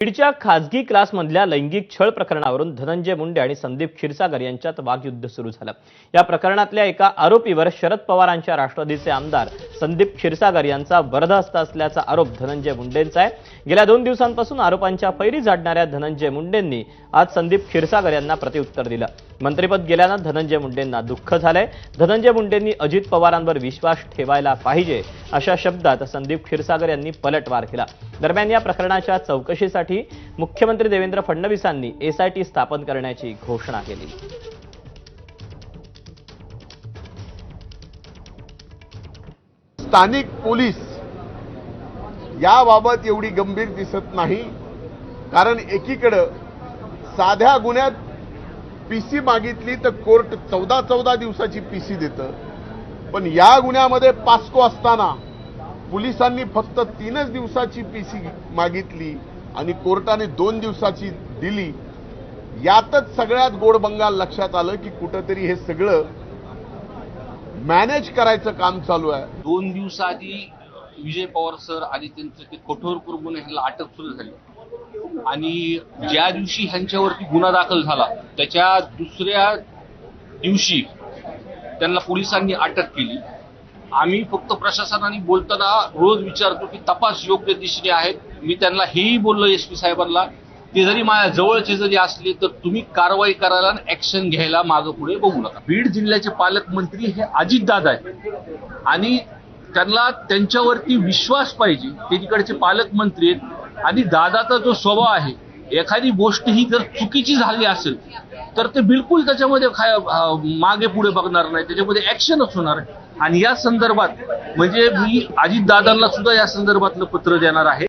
बीडच्या खासगी क्लासमधल्या लैंगिक छळ प्रकरणावरून धनंजय मुंडे आणि संदीप क्षीरसागर यांच्यात वादयुद्ध सुरू झालं. या प्रकरणातल्या एका आरोपीवर शरद पवारांच्या राष्ट्रवादीचे आमदार संदीप क्षीरसागर यांचा बरदहस्त असल्याचा आरोप धनंजय मुंडेंचा आहे. गेल्या दोन दिवसांपासून आरोपांच्या फैरी झाडणाऱ्या धनंजय मुंडेंनी आज संदीप क्षीरसागर यांना प्रतिउत्तर दिलं. मंत्रिपद गेल्यानं धनंजय मुंडेंना दुःख झालंय. धनंजय मुंडेंनी अजित पवारांवर विश्वास ठेवायला पाहिजे अशा शब्दात संदीप क्षीरसागर यांनी पलटवार केला. दरम्यान या प्रकरणाच्या चौकशीसाठी मुख्यमंत्री देवेंद्र फडणवीसांनी एसआयटी स्थापन करण्याची घोषणा केली. स्थानिक पोलीस याबाबत एवढी गंभीर दिसत नाही. कारण एकीकडं साध्या गुन्ह्यात पीसी मागितली तर कोर्ट चौदा चौदा दिवसाची पीसी देतं. पण या गुन्ह्यामध्ये पास्को असताना पोलिसांनी फक्त तीनच दिवसाची पीसी मागितली आणि कोर्टाने दोन दिवसाची दिली. यातच सगळ्यात गोड बंगाल लक्षात आलं की कुठंतरी हे सगळं मॅनेज करायचं काम चालू आहे. दोन दिवसाआधी विजय पवार सर आणि त्यांचं ते कठोर करून ह्यांना अटक सुरू झाली. आणि ज्या दिवशी ह्यांच्यावरती गुन्हा दाखल झाला त्याच्या दुसऱ्या दिवशी त्यांना पोलिसांनी अटक केली. आम्ही फक्त प्रशासनाने बोलताना रोज विचारतो की तपास योग्य दिशेने आहेत. मी त्यांना हेही बोललो एस पी साहेबांना ती जरी माझ्या जवळची जरी असली तर तुम्ही कारवाई करायला ऍक्शन घ्यायला मागं पुढे बघू नका. बीड जिल्ह्याचे पालकमंत्री हे अजितदादा आहेत. आणि त्यांना त्यांच्यावरती विश्वास पाहिजे. ते तिकडचे पालकमंत्री आहेत. आणि दादाचा जो स्वभाव आहे एखादी गोष्ट ही जर चुकीची झाली असेल तर ते बिलकुल त्याच्यामध्ये काय मागे पुढे बघणार नाही. त्याच्यामध्ये ऍक्शनच होणार आहे आणि या संदर्भात म्हणजे मी अजितदादांना सुद्धा या संदर्भातलं पत्र देणार आहे.